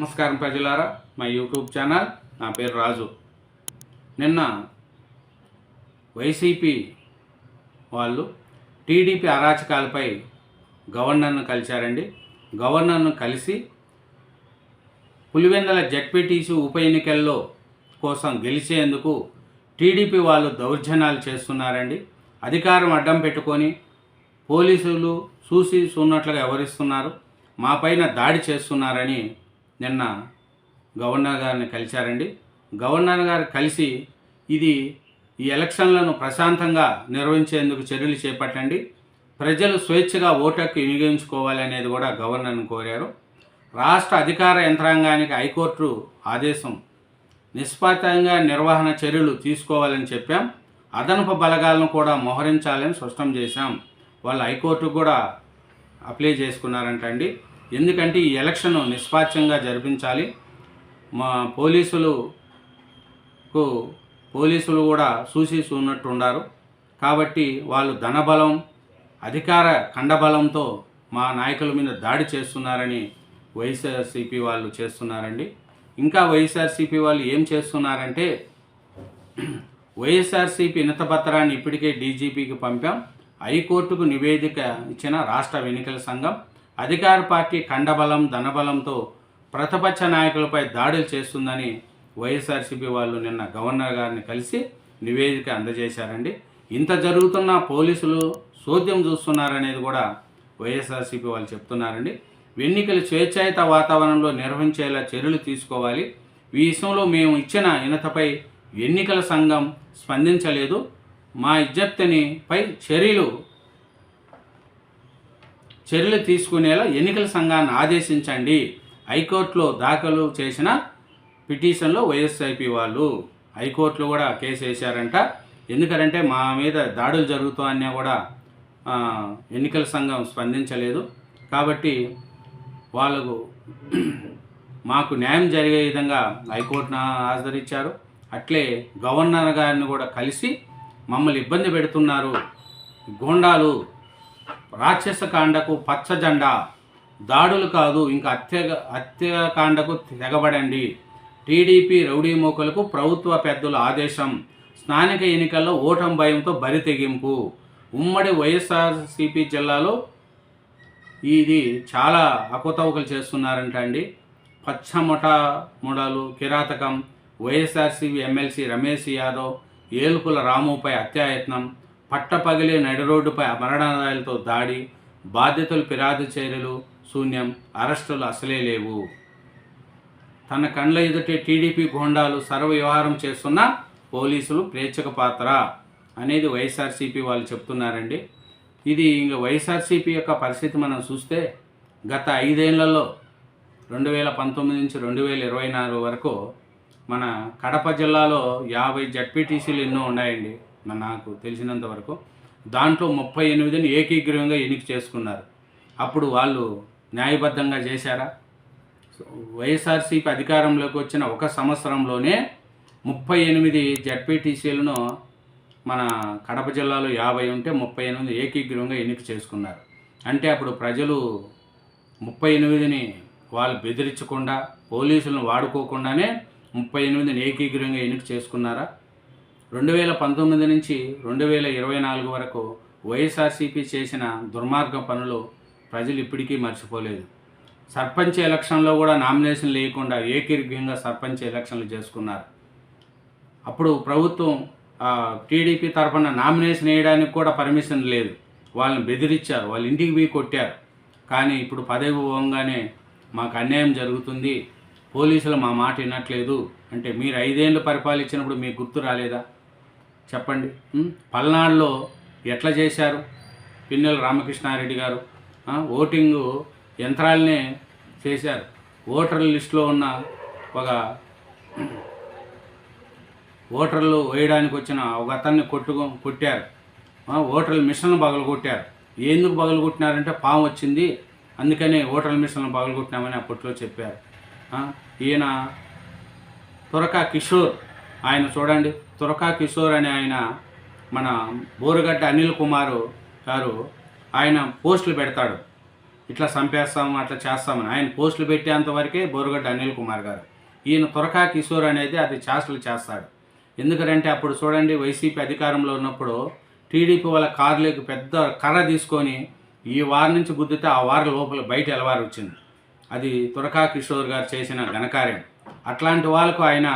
నమస్కారం ప్రజలారా మా యూట్యూబ్ ఛానల్ నా పేరు రాజు. నిన్న వైసీపీ వాళ్ళు టీడీపీ అరాచకాలపై గవర్నర్ను కలిశారండి. గవర్నర్ను కలిసి పులివెందల జడ్పీటీసీ ఉప ఎన్నికల్లో కోసం గెలిచేందుకు టీడీపీ వాళ్ళు దౌర్జన్యాలు చేస్తున్నారండి. అధికారం అడ్డం పెట్టుకొని పోలీసులు చూసి చూన్నట్లుగా వ్యవహరిస్తున్నారు మా పైన దాడి చేస్తున్నారని నిన్న గవర్నర్ గారిని కలిశారండి. గవర్నర్ గారు కలిసి ఇది ఈ ఎలక్షన్లను ప్రశాంతంగా నిర్వహించేందుకు చర్యలు చేపట్టండి. ప్రజలు స్వేచ్ఛగా ఓటర్కి వినియోగించుకోవాలి అనేది కూడా గవర్నర్ని కోరారు. రాష్ట్ర అధికార యంత్రాంగానికి హైకోర్టు ఆదేశం నిష్పాతంగా నిర్వహణ చర్యలు తీసుకోవాలని చెప్పాం. అదనపు బలగాలను కూడా మోహరించాలని స్పష్టం చేశాం. వాళ్ళు హైకోర్టుకు కూడా అప్లై చేసుకున్నారంట అండి ఎందుకంటే ఈ ఎలక్షన్ నిష్పాక్షంగా జరిపించాలి. మా పోలీసులకు పోలీసులు కూడా చూసి చూన్నట్టు కాబట్టి వాళ్ళు ధనబలం అధికార కండబలంతో మా నాయకుల మీద దాడి చేస్తున్నారని వైఎస్ఆర్సీపీ వాళ్ళు చేస్తున్నారండి. ఇంకా వైఎస్ఆర్సీపీ వాళ్ళు ఏం చేస్తున్నారంటే వైఎస్ఆర్సీపీ వినతపత్రాన్ని ఇప్పటికే డీజీపీకి పంపాం. హైకోర్టుకు నివేదిక ఇచ్చిన రాష్ట్ర ఎన్నికల సంఘం అధికార పార్టీ కండబలం ధనబలంతో ప్రతిపక్ష నాయకులపై దాడులు చేస్తుందని వైఎస్ఆర్సీపీ వాళ్ళు నిన్న గవర్నర్ గారిని కలిసి నివేదిక అందజేశారండి. ఇంత జరుగుతున్న పోలీసులు సోద్యం చూస్తున్నారనేది కూడా వైఎస్ఆర్సీపీ వాళ్ళు చెప్తున్నారండి. ఎన్నికలు స్వేచ్ఛాయుత వాతావరణంలో నిర్వహించేలా చర్యలు తీసుకోవాలి. ఈ విషయంలో మేము ఇచ్చిన ఇనతపై ఎన్నికల సంఘం స్పందించలేదు. మా ఇజ్జప్తిని పై చర్యలు చర్యలు తీసుకునేలా ఎన్నికల సంఘాన్ని ఆదేశించండి. హైకోర్టులో దాఖలు చేసిన పిటిషన్లో వైఎస్ఐపి వాళ్ళు హైకోర్టులో కూడా కేసు వేశారంట. ఎందుకంటే మా మీద దాడులు జరుగుతాయన్నా కూడా ఎన్నికల సంఘం స్పందించలేదు. కాబట్టి వాళ్ళకు మాకు న్యాయం జరిగే విధంగా హైకోర్టును ఆదరించారు. అట్లే గవర్నర్ గారిని కూడా కలిసి మమ్మల్ని ఇబ్బంది పెడుతున్నారు. గోండాలు రాక్షస కాండకు పచ్చ జెండా దాడులు కాదు ఇంకా హత్య హత్యకాండకు తెగబడండి. టీడీపీ రౌడీ మోకలకు ప్రభుత్వ పెద్దల ఆదేశం. స్థానిక ఎన్నికల్లో ఓటం భయంతో బరి తెగింపు ఉమ్మడి వైఎస్ఆర్సిపి జిల్లాలో ఇది చాలా అకుతవకలు చేస్తున్నారంట అండి. పచ్చమొటా ముడలు కిరాతకం వైఎస్ఆర్సీపీ ఎమ్మెల్సీ రమేష్ యాదవ్ ఏలుకుల రాముపై హత్యాయత్నం పట్టపగిలే నడిరోడ్డుపై మరణాలతో దాడి బాధ్యతలు ఫిర్యాదు చర్యలు శూన్యం అరెస్టులు అసలే లేవు. తన కండ్ల ఎదుటే టీడీపీ గోండాలు సర్వ వ్యవహారం చేస్తున్న పోలీసులు ప్రేక్షక పాత్ర అనేది వైఎస్ఆర్సీపీ వాళ్ళు చెప్తున్నారండి. ఇది ఇంకా వైఎస్ఆర్సీపీ యొక్క పరిస్థితి మనం చూస్తే గత ఐదేళ్ళలో రెండు వేల పంతొమ్మిది నుంచి రెండు వేల ఇరవై నాలుగు వరకు మన కడప జిల్లాలో యాభై జడ్పీటీసీలు ఎన్నో ఉన్నాయండి. నాకు తెలిసినంత వరకు దాంట్లో ముప్పై ఎనిమిదిని ఏకీగ్రీవంగా ఎన్నిక చేసుకున్నారు. అప్పుడు వాళ్ళు న్యాయబద్ధంగా చేశారా? వైఎస్ఆర్సీపీ అధికారంలోకి వచ్చిన ఒక సంవత్సరంలోనే ముప్పై ఎనిమిది జడ్పీటీసీలను మన కడప జిల్లాలో యాభై ఉంటే ముప్పై ఎనిమిది ఏకీగ్రీవంగా ఎన్నిక చేసుకున్నారు. అంటే అప్పుడు ప్రజలు ముప్పై ఎనిమిదిని వాళ్ళు బెదిరించకుండా పోలీసులను వాడుకోకుండానే ముప్పై ఎనిమిదిని ఏకీగ్రీవంగా ఎన్నిక చేసుకున్నారా? రెండు వేల పంతొమ్మిది నుంచి రెండు వేల ఇరవై నాలుగు వరకు వైఎస్ఆర్సీపీ చేసిన దుర్మార్గ పనులు ప్రజలు ఇప్పటికీ మర్చిపోలేదు. సర్పంచ్ ఎలక్షన్లో కూడా నామినేషన్ లేకుండా ఏకీర్ఘ్యంగా సర్పంచ్ ఎలక్షన్లు చేసుకున్నారు. అప్పుడు ప్రభుత్వం టీడీపీ తరఫున నామినేషన్ వేయడానికి కూడా పర్మిషన్ లేదు. వాళ్ళని బెదిరించారు వాళ్ళ ఇంటికి పోయి కొట్టారు. కానీ ఇప్పుడు పదవి పోగానే మాకు అన్యాయం జరుగుతుంది పోలీసులు మా మాట వినట్లేదు. అంటే మీరు ఐదేళ్ళు పరిపాలించినప్పుడు మీకు గుర్తు రాలేదా? చెప్పండి. పల్నాడులో ఎట్లా చేశారు? పిన్నెల రామకృష్ణారెడ్డి గారు ఓటింగు యంత్రాలనే చేశారు. ఓటర్ల లిస్టులో ఉన్న ఒక ఓటర్లు వేయడానికి వచ్చిన ఒక అతన్ని కొట్టుకు కొట్టారు. ఓటర్ల మిషన్ పగలగొట్టారు. ఎందుకు పగలగొట్టినారంటే పాము వచ్చింది అందుకని ఓటర్ల మిషన్ పగలగొట్టినామని అప్పట్లో చెప్పారు. ఈయన తురకా కిషోర్ ఆయన చూడండి. తురకా కిషోర్ అనే ఆయన మన బోరుగడ్డ అనిల్ కుమారు గారు ఆయన పోస్టులు పెడతాడు. ఇట్లా చంపేస్తాము అట్లా చేస్తామని. ఆయన పోస్టులు పెట్టేంతవరకే బోరుగడ్డ అనిల్ కుమార్ గారు. ఈయన తురకా కిషోర్ అనేది అది చేష్టలు చేస్తాడు. ఎందుకంటే అప్పుడు చూడండి వైసీపీ అధికారంలో ఉన్నప్పుడు టీడీపీ వాళ్ళ కార్లకు పెద్ద కర్ర తీసుకొని ఈ వారి నుంచి గుద్దితే ఆ వారి లోపల బయట ఎలవారు వచ్చింది అది తురకా కిషోర్ గారు చేసిన ఘనకార్యం. అట్లాంటి వాళ్ళకు ఆయన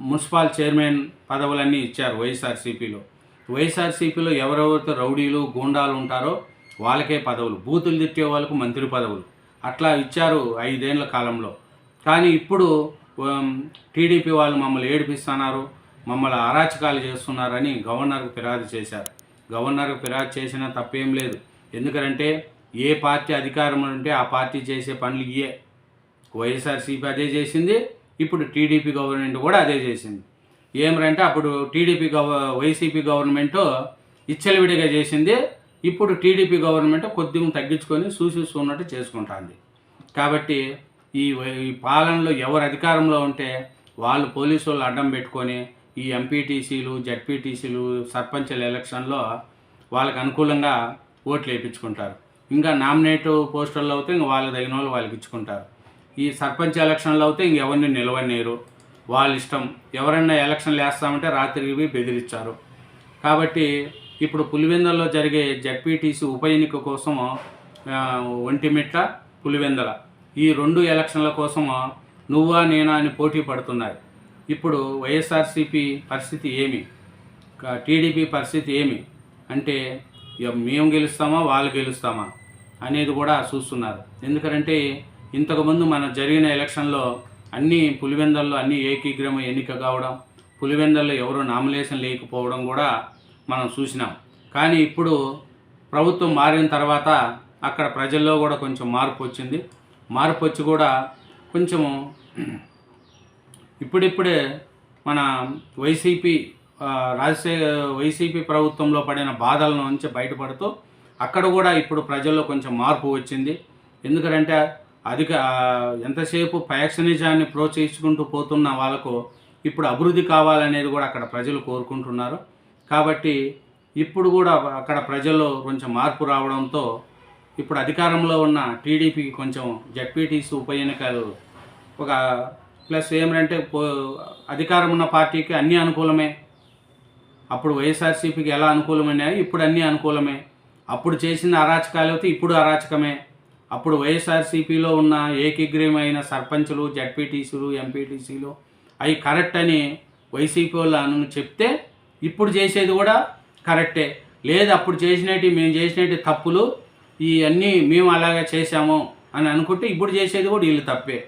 మున్సిపల్ చైర్మన్ పదవులన్నీ ఇచ్చారు వైఎస్ఆర్సీపీలో. వైఎస్ఆర్సీపీలో ఎవరెవరితో రౌడీలు గూండాలు ఉంటారో వాళ్ళకే పదవులు. బూతులు తిట్టే వాళ్ళకు మంత్రి పదవులు. అట్లా ఇచ్చారు ఐదేళ్ళ కాలంలో. కానీ ఇప్పుడు టీడీపీ వాళ్ళు మమ్మల్ని ఏడిపిస్తున్నారు మమ్మల్ని అరాచకాలు చేస్తున్నారని గవర్నర్కు ఫిర్యాదు చేశారు. గవర్నర్కు ఫిర్యాదు చేసినా తప్పేం లేదు. ఎందుకంటే ఏ పార్టీ అధికారం ఉంటే ఆ పార్టీ చేసే పనులు ఇయే వైఎస్ఆర్సీపీ అదే చేసింది ఇప్పుడు టీడీపీ గవర్నమెంట్ కూడా అదే చేసింది. ఏమరంటే అప్పుడు టీడీపీ గవ వైసీపీ గవర్నమెంట్ ఇచ్చలవిడిగా చేసింది. ఇప్పుడు టీడీపీ గవర్నమెంట్ కొద్దిగా తగ్గించుకొని సూచిస్తున్నట్టు చేసుకుంటుంది. కాబట్టి ఈ వై- ఈ పాలనలో ఎవరు అధికారంలో ఉంటే వాళ్ళు పోలీసు వాళ్ళు అడ్డం పెట్టుకొని ఈ ఎంపీటీసీలు జడ్పీటీసీలు సర్పంచ్ల ఎలక్షన్లో వాళ్ళకి అనుకూలంగా ఓట్లు వేయించుకుంటారు ఇంకా నామినేట్ పోస్టర్లు అయితే ఇంక వాళ్ళకి తగిన వాళ్ళు వాళ్ళకి ఇచ్చుకుంటారు. ఈ సర్పంచ్ ఎలక్షన్లో అయితే ఇంకెవరిని నిలవనేరు వాళ్ళ ఇష్టం. ఎవరైనా ఎలక్షన్లు వేస్తామంటే రాత్రికి బెదిరించారు కాబట్టి ఇప్పుడు పులివెందల్లో జరిగే జడ్పీటీసీ ఉప ఎన్నిక కోసం ఒంటిమిట్ల పులివెందల. ఈ రెండు ఎలక్షన్ల కోసం నువ్వా నేనా అని పోటీ పడుతున్నాయి. ఇప్పుడు వైఎస్ఆర్సీపీ పరిస్థితి ఏమి? టీడీపీ పరిస్థితి ఏమి? అంటే ఇక మేము గెలుస్తామా వాళ్ళు గెలుస్తామా అనేది కూడా చూస్తున్నారు. ఎందుకంటే ఇంతకుముందు మన జరిగిన ఎలక్షన్లో అన్ని పులివెందల్లో అన్ని ఏకీగ్రమ ఎన్నిక కావడం పులివెందల్లో ఎవరు నామినేషన్ లేకపోవడం కూడా మనం చూసినాం. కానీ ఇప్పుడు ప్రభుత్వం మారిన తర్వాత అక్కడ ప్రజల్లో కూడా కొంచెం మార్పు వచ్చింది. మార్పు వచ్చి కూడా కొంచెము ఇప్పుడిప్పుడే మన వైసీపీ ఆ, రాజశేఖర వైసీపీ ప్రభుత్వంలో పడిన బాధల నుంచి బయటపడుతూ అక్కడ కూడా ఇప్పుడు ప్రజల్లో కొంచెం మార్పు వచ్చింది. ఎందుకంటే అధిక ఎంతసేపు ఫ్యాక్షనిజాన్ని ప్రోత్సహించుకుంటూ పోతున్న వాళ్ళకు ఇప్పుడు అభివృద్ధి కావాలనేది కూడా అక్కడ ప్రజలు కోరుకుంటున్నారు. కాబట్టి ఇప్పుడు కూడా అక్కడ ప్రజల్లో కొంచెం మార్పు రావడంతో ఇప్పుడు అధికారంలో ఉన్న టీడీపీకి కొంచెం జడ్పీటీసీ ఉప ఎన్నికలు ఒక ప్లస్ ఏమంటే అధికారం ఉన్న పార్టీకి అన్నీ అనుకూలమే. అప్పుడు వైఎస్ఆర్సీపీకి ఎలా అనుకూలమైనాయో ఇప్పుడు అన్నీ అనుకూలమే. అప్పుడు చేసిన అరాచకాలు అయితే ఇప్పుడు అరాచకమే. అప్పుడు వైఎస్ఆర్సీపీలో ఉన్న ఏకీగ్రీయమైన సర్పంచులు జడ్పీటీసీలు ఎంపీటీసీలు అవి కరెక్ట్ అని వైసీపీ వాళ్ళు చెప్తే ఇప్పుడు చేసేది కూడా కరెక్టే. లేదు అప్పుడు చేసినట్టు మేము చేసినట్టు తప్పులు ఇవన్నీ మేము అలాగే చేశాము అని అనుకుంటే ఇప్పుడు చేసేది కూడా వీళ్ళు తప్పే.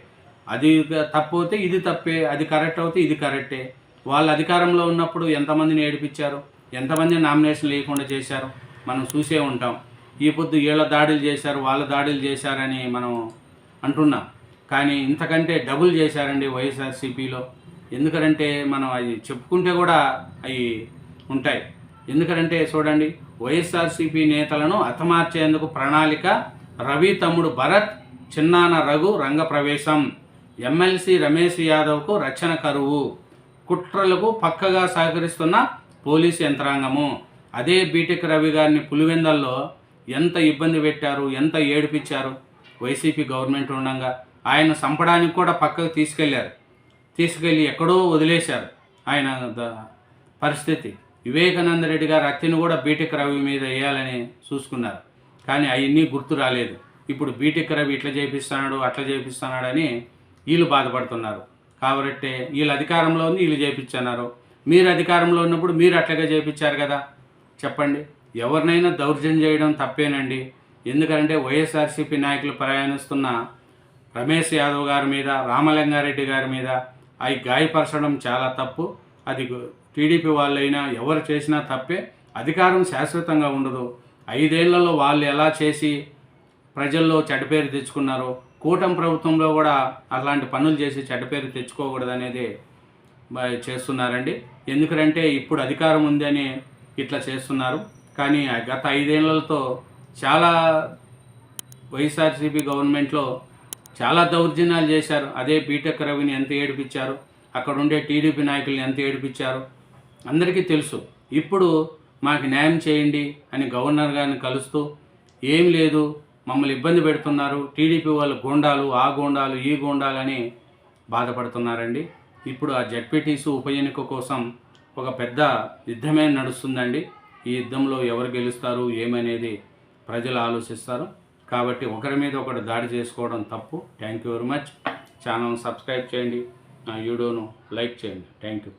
అది తప్పు అయితే ఇది తప్పే అది కరెక్ట్ అవుతే ఇది కరెక్టే. వాళ్ళు అధికారంలో ఉన్నప్పుడు ఎంతమందిని ఏడిపించారు? ఎంతమంది నామినేషన్ లేకుండా చేశారు? మనం చూసే ఉంటాం. ఈ పొద్దు వీళ్ళ దాడులు చేశారు వాళ్ళ దాడులు చేశారని మనం అంటున్నాం. కానీ ఇంతకంటే డబుల్ చేశారండి వైఎస్ఆర్సీపీలో. ఎందుకంటే మనం అది చెప్పుకుంటే కూడా అవి ఉంటాయి. ఎందుకంటే చూడండి వైఎస్ఆర్సీపీ నేతలను హతమార్చేందుకు ప్రణాళిక రవి తమ్ముడు భరత్ చిన్నాన రఘు రంగప్రవేశం ఎమ్మెల్సీ రమేష్ యాదవ్కు రక్షణ కరువు. కుట్రలకు పక్కగా సహకరిస్తున్న పోలీసు యంత్రాంగము. అదే బీటెక్ రవి గారిని పులివెందల్లో ఎంత ఇబ్బంది పెట్టారు ఎంత ఏడిపించారు? వైసీపీ గవర్నమెంట్ ఉండగా ఆయన చంపడానికి కూడా పక్కకు తీసుకెళ్ళారు. తీసుకెళ్ళి ఎక్కడో వదిలేశారు ఆయన పరిస్థితి. వివేకానంద రెడ్డి గారు అత్తిని కూడా బీటెక్ రవి మీద వేయాలని చూసుకున్నారు. కానీ అవన్నీ గుర్తు రాలేదు. ఇప్పుడు బీటెక్ రవి ఇట్లా చేపిస్తున్నాడు అట్లా చేపిస్తున్నాడు అని వీళ్ళు బాధపడుతున్నారు. కాబట్టి వీళ్ళు అధికారంలో ఉంది వీళ్ళు చేపించున్నారు. మీరు అధికారంలో ఉన్నప్పుడు మీరు అట్లాగే చేపించారు కదా? చెప్పండి. ఎవరినైనా దౌర్జన్యం చేయడం తప్పేనండి. ఎందుకంటే వైఎస్ఆర్సీపీ నాయకులు ప్రయాణిస్తున్న రమేష్ యాదవ్ గారి మీద రామలింగారెడ్డి గారి మీద అవి గాయపరచడం చాలా తప్పు. అది టీడీపీ వాళ్ళైనా ఎవరు చేసినా తప్పే. అధికారం శాశ్వతంగా ఉండదు. ఐదేళ్ళలో వాళ్ళు ఎలా చేసి ప్రజల్లో చెడ్డ పేరు తెచ్చుకున్నారో కూటమి ప్రభుత్వంలో కూడా అలాంటి పనులు చేసి చెడ్డ పేరు తెచ్చుకోకూడదు అనేది చేస్తున్నారండి. ఎందుకంటే ఇప్పుడు అధికారం ఉందని ఇట్లా చేస్తున్నారు. కానీ గత ఐదేళ్ళతో చాలా వైఎస్ఆర్సీపీ గవర్నమెంట్లో చాలా దౌర్జన్యాలు చేశారు. అదే బీటెక్ రవిని ఎంత ఏడిపించారు? అక్కడ ఉండే టీడీపీ నాయకులను ఎంత ఏడిపించారు? అందరికీ తెలుసు. ఇప్పుడు మాకు న్యాయం చేయండి అని గవర్నర్ గారిని కలుస్తూ ఏం లేదు మమ్మల్ని ఇబ్బంది పెడుతున్నారు. టీడీపీ వాళ్ళు గోండాలు ఆ గోండాలు ఈ గోండాలు అని బాధపడుతున్నారండి. ఇప్పుడు ఆ జడ్పీటీసీ ఉప ఎన్నిక కోసం ఒక పెద్ద యుద్ధమే నడుస్తుందండి. ఈ యుద్ధంలో ఎవరు గెలుస్తారు ఏమనేది ప్రజలు ఆలోచిస్తారు. కాబట్టి ఒకరి మీద ఒకటి దాడి చేసుకోవడం తప్పు. Thank you very much channel subscribe చేయండి. నా వీడియోను లైక్ చేయండి. Thank you